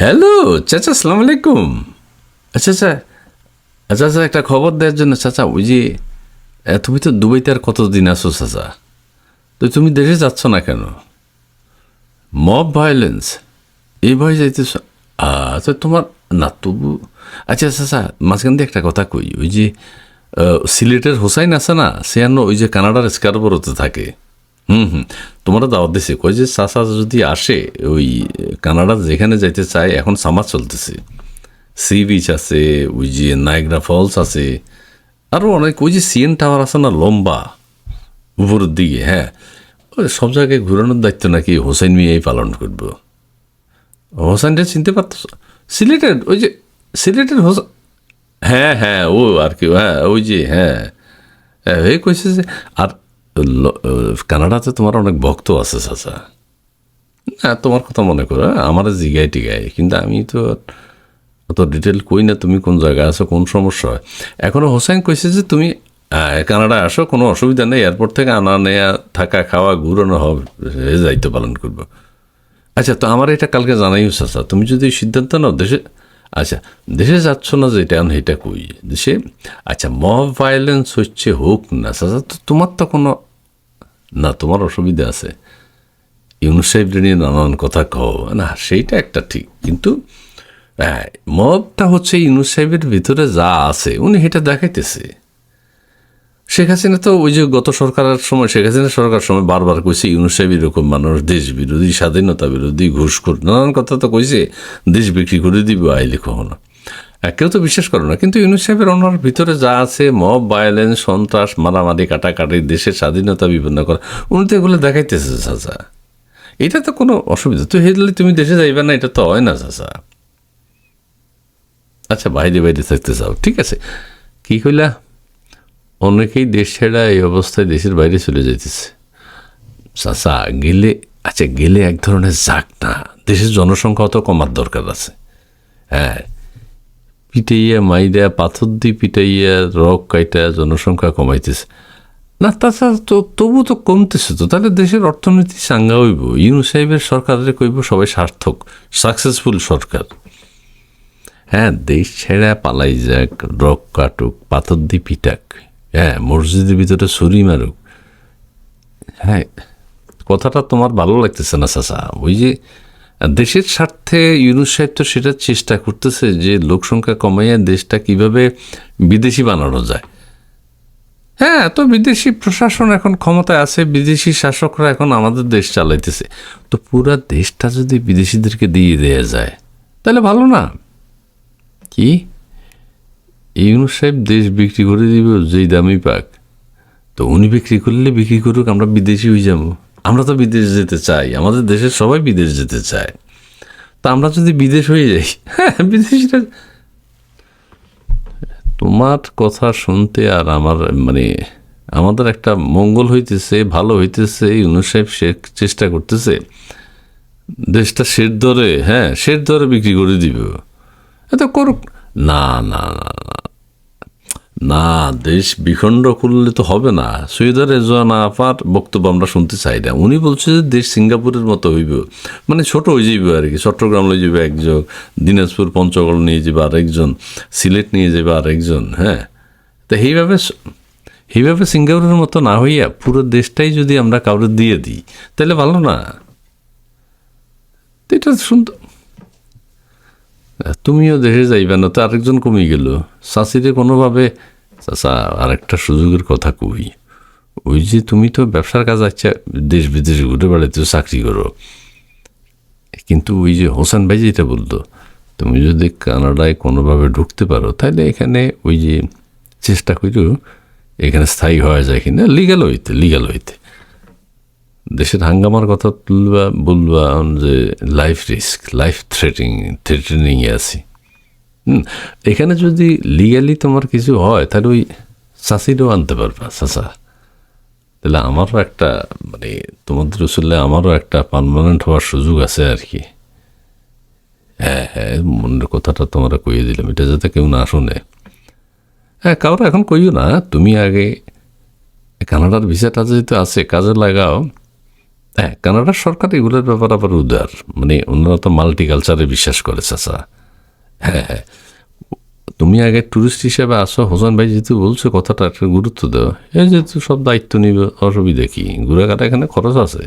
Hello চাচা, আসসালামু আলাইকুম। আচ্ছা আচ্ছা আচ্ছা আচ্ছা একটা খবর দেওয়ার জন্য, চাচা, ওই যে তুমি তো দুবাইতে আর কতদিন আসো চাচা? তো তুমি দেশে যাচ্ছ না কেন? মব ভায়োলেন্স এই ভয় যাইতেছ? আচ্ছা তোমার না, তবু আচ্ছা আচ্ছা আচ্ছা মাঝখান দিয়ে একটা কথা কই, ওই যে সিলেটের হোসাইন আছে না, সে ওই যে কানাডার স্কারবরোতে থাকে। হুম হুম। তোমরা দাওয়াত দিছে। কই যে চাচা যদি আসে, ওই কানাডা যেখানে যাইতে চায়, এখন সামার চলতেছে। সি বিচ আছে, ওই যে নায়গ্রা ফলস আছে। আরও অনেক, ওই যে সিএন টাওয়ার আছে না, লম্বা, উপরের দিকে হ্যাঁ। ওই সব জায়গায় ঘুরানোর দায়িত্ব নাকি হোসেন মিয়াই পালন করব। হোসেনটা চিনতে পারত সিলেটের, ওই যে সিলেটের হোসেন হ্যাঁ হ্যাঁ ও আর কি হ্যাঁ ওই যে হ্যাঁ। হ্যাঁ কইছে যে, আর কানাডাতে তোমার অনেক ভক্ত আছে চাচা। না তোমার কথা মনে করো হ্যাঁ, আমার জিগাই টিগাই কিন্তু আমি তো অত ডিটেল কই না তুমি কোন জায়গায় আছো কোন সমস্যা হয়। এখনও হোসেন কইছে যে তুমি আহ, কানাডায় আসো কোনো অসুবিধা নেই এয়ারপোর্ট থেকে আনা নেয়া থাকা খাওয়া ঘুরানো হবে দায়িত্ব পালন করব। আচ্ছা তো আমার এটা কালকে জানাই চাচা তুমি যদি সিদ্ধান্ত নাও দেশে আচ্ছা দেশে যাচ্ছ না যেটা আমি এটা কই? দেশে আচ্ছা মব ভায়োলেন্স হচ্ছে হোক না চাচা তো তোমার তো কোনো না তোমার অসুবিধা আছে। ইউনুস সাহেব নিয়ে নানান কথা কও। না সেইটা একটা ঠিক কিন্তু হ্যাঁ, মবটা হচ্ছে ইউনুস সাহেবের ভিতরে যা আছে উনি সেটা দেখাইতেছে। শেখ হাসিনা তো ওই যে গত সরকারের সময় শেখ হাসিনা সরকার সময় বারবার কইছে ইউনুস সাহেব এরকম মানুষ দেশ বিরোধী স্বাধীনতা বিরোধী ঘুষখোর নানান কথা তো কইছে দেশ বিক্রি করে দিবে আইলে কখনো কেউ তো বিশ্বাস করে না। কিন্তু ইউনুস সাহেবের ওনার ভিতরে যা আছে, মব ভায়োলেন্স সন্ত্রাস, মারামারি, কাটাকাটি, দেশের স্বাধীনতা বিপন্ন করা, উনি তো এগুলো দেখাইতেছে, চাচা। এটা তো কোনো অসুবিধা। তো হেদলে তুমি দেশে যাইবে না, এটা তো হয় না, চাচা। আচ্ছা বাইরে বাইরে থাকতে চাও। ঠিক আছে। কি কইলা? অনেকেই দেশ ছেড়া এই অবস্থায় দেশের বাইরে চলে যাইতেছে। চাচা, গেলে আচ্ছা গেলে এক ধরনের যাক না দেশের জনসংখ্যা অত কমার দরকার আছে। হ্যাঁ পিটাইয়া মাইরা পাথর দিয়ে পিটাইয়া, রক কাইটা জনসংখ্যা কমাইতেছে। না তাছাড়া তো তবু তো কমতেছে তো। তাহলে দেশের অর্থনীতি চাঙ্গা হইব। ইউনু সাহেবের সরকারের কইব সবাই সার্থক, সাকসেসফুল সরকার। হ্যাঁ দেশ ছেড়া পালাই যাক, রক কাটুক, পাথর দিয়ে পিটাক। হ্যাঁ মসজিদের ভিতরে ছুরি মারুক। হ্যাঁ কথাটা তোমার ভালো লাগতেছে না, চাচা? ওই যে দেশের স্বার্থে ইউনুস সাহেব তো সেটা চেষ্টা করতেছে যে লোক সংখ্যা কমাইয়া দেশটা কীভাবে বিদেশি বানানো যায়। হ্যাঁ তো বিদেশি প্রশাসন এখন ক্ষমতায় আছে, বিদেশি শাসকরা এখন আমাদের দেশ চালাইতেছে। তো পুরা দেশটা যদি বিদেশিদেরকে দিয়ে দেয়া যায়, তাহলে ভালো না? কি? ইউনুস সাহেব দেশ বিক্রি করে দিব, যেই দামই পাক। তো উনি বিক্রি করলে বিক্রি করুক, আমরা বিদেশি হয়ে যাব। আমরা তো বিদেশ যেতে চাই, আমাদের দেশের সবাই বিদেশ যেতে চায়। তা আমরা যদি বিদেশ হয়ে যাই হ্যাঁ বিদেশিরা তোমার কথা শুনতে আর আমার মানে আমাদের একটা মঙ্গল হইতেছে, ভালো হইতেছে, ইউনুস সাহেব সে চেষ্টা করতেছে। দেশটা শের দরে হ্যাঁ শের দরে বিক্রি করে দিব। এত করুক। না না না না। না, দেশ বিখণ্ড করলে তো হবে না। সৈয়দার রেজওয়ানা আপার বক্তব্য আমরা শুনতে চাই না। উনি বলছে যে দেশ সিঙ্গাপুরের মতো হইব। মানে ছোট হয়ে যাবে আর কি। চট্টগ্রাম লয়ে যাবে একজন, দিনাজপুর পঞ্চগড় নিয়ে যাবে আরেকজন, সিলেট নিয়ে যাবে আরেকজন হ্যাঁ? তো এইভাবে এইভাবে সিঙ্গাপুরের মতো না হইয়া পুরো দেশটাই যদি আমরা কাউরে দিয়ে দিই, তাহলে ভালো না। এটা শুনতে তুমিও দেশে যাইবে না, তো আরেকজন কমে গেল। চাষিরে কোনোভাবে চাষা আরেকটা সুযোগের কথা কই। ওই যে তুমি তো ব্যবসার কাজ আচ্ছা দেশ বিদেশে ঘুরে বেড়াতে চাকরি করো। কিন্তু ওই যে হোসেন ভাই যেটা বলতো, তুমি যদি কানাডায় কোনোভাবে ঢুকতে পারো, তাহলে এখানে ওই যে চেষ্টা করো এখানে স্থায়ী হওয়া যায় কিনা লিগাল হইতে লিগাল হইতে। দেশের হাঙ্গামার কথা তুলবা, বলবা যে লাইফ রিস্ক লাইফ থ্রেটিং থ্রেটেনিংয়ে আছি। এখানে যদি লিগালি তোমার কিছু হয়, তাহলে ওই চাষিরও আনতে পারবা চাষা তাহলে আমারও একটা মানে তোমাদের আসলে আমারও একটা পারমানেন্ট হওয়ার সুযোগ আছে আর কি। হ্যাঁ হ্যাঁ মনের কথাটা তোমরা কইয়ে দিলাম, এটা যাতে কেউ না শুনে। হ্যাঁ কারও এখন কইও না, তুমি আগে কানাডার ভিসাটা যেহেতু আছে, কাজে লাগাও। হ্যাঁ কানাডার সরকার এগুলোর ব্যাপার আবার উদার মানে ওনারা তো মাল্টিকালচারে বিশ্বাস করে চাচা হ্যাঁ হ্যাঁ। তুমি আগে ট্যুরিস্ট হিসেবে আসো। হোসেন ভাই যেহেতু বলছো কথাটা, একটা গুরুত্ব দাও এই যেহেতু সব দায়িত্ব নিবে, অসুবিধা কি? ঘুরে কাটা এখানে খরচ আছে।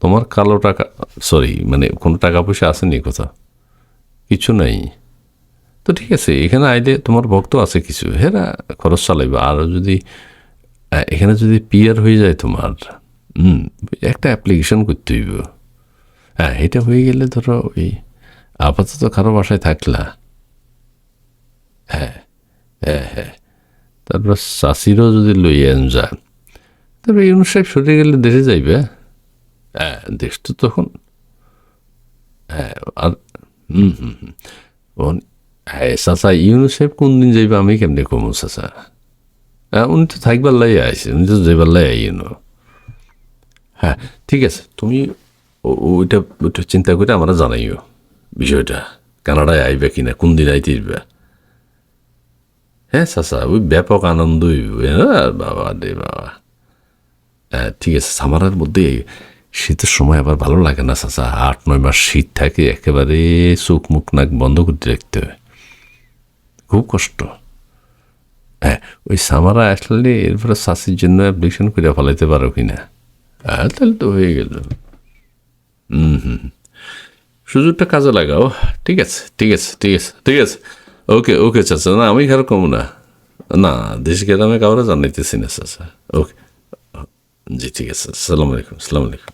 তোমার কালো টাকা সরি মানে কোনো টাকা পয়সা আসেনি কোথাও কিছু নাই। তো ঠিক আছে, এখানে আইলে তোমার ভক্ত আছে কিছু। হেরা খরচ চালাইবে। আর যদি এখানে যদি পিয়ার হয়ে যায় তোমার, হুম, একটা অ্যাপ্লিকেশন করতে হইব। হ্যাঁ এটা হয়ে গেলে ধরো ওই আপাতত কারও বাসায় থাকলা হ্যাঁ হ্যাঁ হ্যাঁ। তারপর চাষিরও যদি লইয়েন যায় তারপর ইউনুস সাহেব সরে গেলে দেশে যাইবে। হ্যাঁ দেশ তো তখন। হ্যাঁ আর হুম হুম হুম। হ্যাঁ চাচা, ইউনুস সাহেব কোন দিন যাইবে আমি কেমনি কমু চাচা? হ্যাঁ উনি তো থাকবার লাই আইসে উনি তো যাইবার লাই আইনো হ্যাঁ ঠিক আছে, তুমি ওইটা ওইটা চিন্তা করে আমরা জানাইও। বিষয়টা? কানাডায় আইবে কিনা? কোন দিন আইতে দিবে হ্যাঁ চাচা ওই ব্যাপক আনন্দ হ্যাঁ? বাবা রে বাবা। হ্যাঁ ঠিক আছে, সামারের মধ্যে শীতের সময় আবার ভালো লাগে না চাচা আট, নয় মাস শীত থাকে, একেবারে চোখ মুখ নাক বন্ধ করতে রাখতে হয়। খুব কষ্ট। হ্যাঁ ওই সামারা আসলে এরপরে চাষির জন্য অ্যাপ্লিকেশন করে ফেলাইতে পারো কিনা? হ্যাঁ তাহলে তো হয়ে গেল। হুম হুম। সুযোগটা কাজে লাগাও। ঠিক আছে ঠিক আছে ঠিক আছে ঠিক আছে। ওকে ওকে, চাচা। না, আমি কারও কম না। না দেশ গ্রামে কাউরে জানাইতেছি না, চাচা। ওকে। জি, ঠিক আছে সালাম আলাইকুম সালাম আলাইকুম।